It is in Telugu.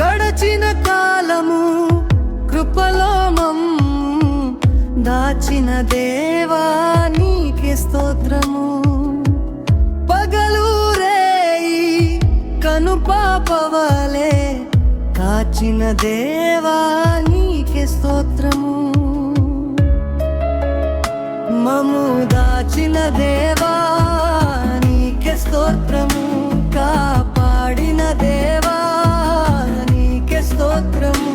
గడచిన కాలము కృపలో దాచిన దేవానికి స్తోత్రము. పగలు రేయి కను పాపవలే కాచిన దేవా స్తోత్రము. మము దాచిన దేవా otro